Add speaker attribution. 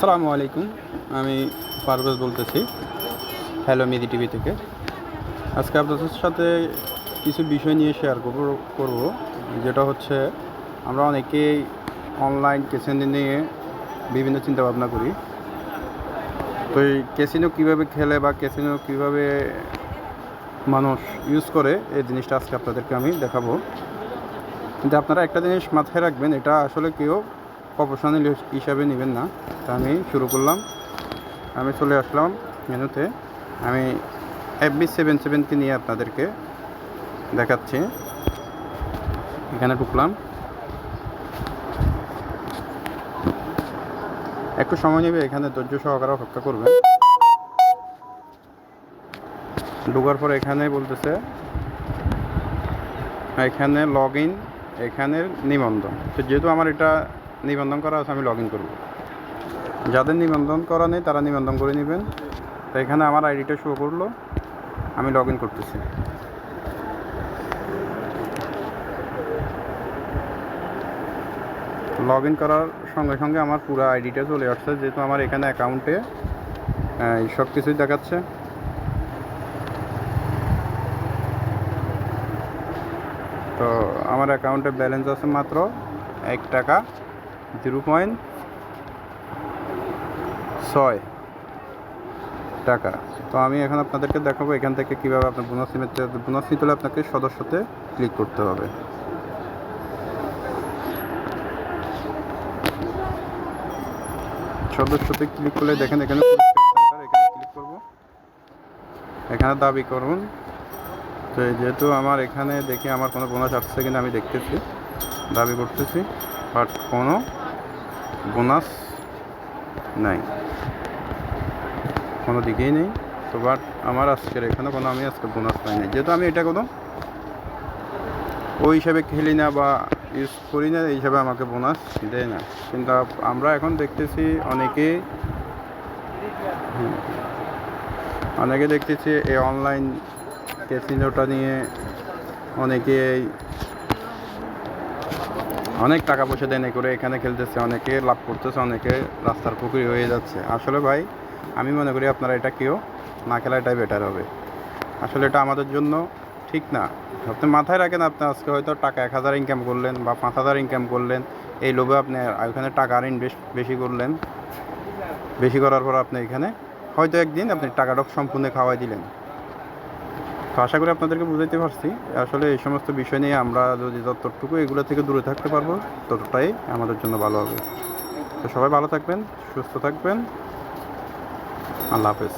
Speaker 1: আসসালামু আলাইকুম। আমি পারভেজ বলতেছি হ্যালো মিদি টিভি থেকে। আজকে আপনাদের সাথে কিছু বিষয় নিয়ে শেয়ার করব করব, যেটা হচ্ছে আমরা অনেকেই অনলাইন কেসিনো নিয়ে বিভিন্ন চিন্তা ভাবনা করি। তো এই কেসিনো কীভাবে খেলে বা কেসিনো কীভাবে মানুষ ইউজ করে, এই জিনিসটা আজকে আপনাদেরকে আমি দেখাবো। কিন্তু আপনারা একটা জিনিস মাথায় রাখবেন, এটা আসলে কেউ প্রফেশনাল হিসাবে নেবেন না। তা আমি শুরু করলাম। আমি চলে আসলাম মেনুতে। আমি এফবি সেভেন সেভেনকে নিয়ে আপনাদেরকে দেখাচ্ছি। এখানে ঢুকলাম। একটু সময় নেবে, এখানে ধৈর্য সহকারে অপেক্ষা করবেন। ঢোকার পর এখানে বলতেছে, এখানে লগ ইন এখানে নিবন্ধন। তো যেহেতু আমার এটা নিবন্ধন করা আছে আমি লগ ইন করব। যাদের নিবন্ধন করা নেই, তারা নিবন্ধন করে নেবেন। তো এখানে আমার আইডিটা শো করল, আমি লগ ইন করতেছি। লগ ইন করার সঙ্গে সঙ্গে আমার পুরো আইডিটা চলে আসছে, যেহেতু আমার এখানে অ্যাকাউন্টে সব কিছুই দেখাচ্ছে। তো আমার অ্যাকাউন্টে ব্যালেন্স আছে মাত্র এক টাকা। জিরো পয়েন্ট ছয় টাকা। তো আমি এখন আপনাদেরকে দেখাবো এখান থেকে কীভাবে আপনার বোনাস নিতে বোনাস নিতে হলে আপনাকে সদস্যতে ক্লিক করতে হবে। সদস্যতে ক্লিক করলে দেখেন এখানে এখানে ক্লিক করব। এখানে দাবি করুন। তো যেহেতু আমার এখানে দেখি আমার কোনো বোনাস আসছে কিনা আমি দেখতেছি, দাবি করতেছি। বাট কোনো বোনাস নাই। কোনো দিকেই নেই। তো বাট আমার আজকের এখানে কোনো আমি আজকে বোনাস পাই নাই। যেহেতু আমি এটা কোনো ওই হিসাবে খেলি না বা ইউজ করি না এই হিসাবে আমাকে বোনাস দেয় না। কিন্তু আমরা এখন দেখতেছি অনেকেই হুম, অনেকে দেখতেছি এই অনলাইন ক্যাসিনোটা নিয়ে অনেকেই অনেক টাকা পয়সা দেয় না করে এখানে খেলতেছে, অনেকে লাভ করতেছে, অনেকে রাস্তার পুকুরি হয়ে যাচ্ছে। আসলে ভাই, আমি মনে করি আপনারা এটা কেউ না খেলা এটাই বেটার হবে। আসলে এটা আমাদের জন্য ঠিক না। আপনি মাথায় রাখেন, আপনি আজকে হয়তো টাকা এক হাজার ইনকাম করলেন বা পাঁচ হাজার ইনকাম করলেন, এই লোভে আপনি ওখানে টাকা আর ইনভেস্ট বেশি করলেন। বেশি করার পর আপনি এখানে হয়তো একদিন আপনি টাকাটা সম্পূর্ণ খাওয়াই দিলেন। তো আশা করি আপনাদেরকে বুঝাইতে পারছি। আসলে এই সমস্ত বিষয় নিয়ে আমরা যদি যতটুকু এগুলো থেকে দূরে থাকতে পারব, ততটাই আমাদের জন্য ভালো হবে। তো সবাই ভালো থাকবেন, সুস্থ থাকবেন। আল্লাহ হাফেজ।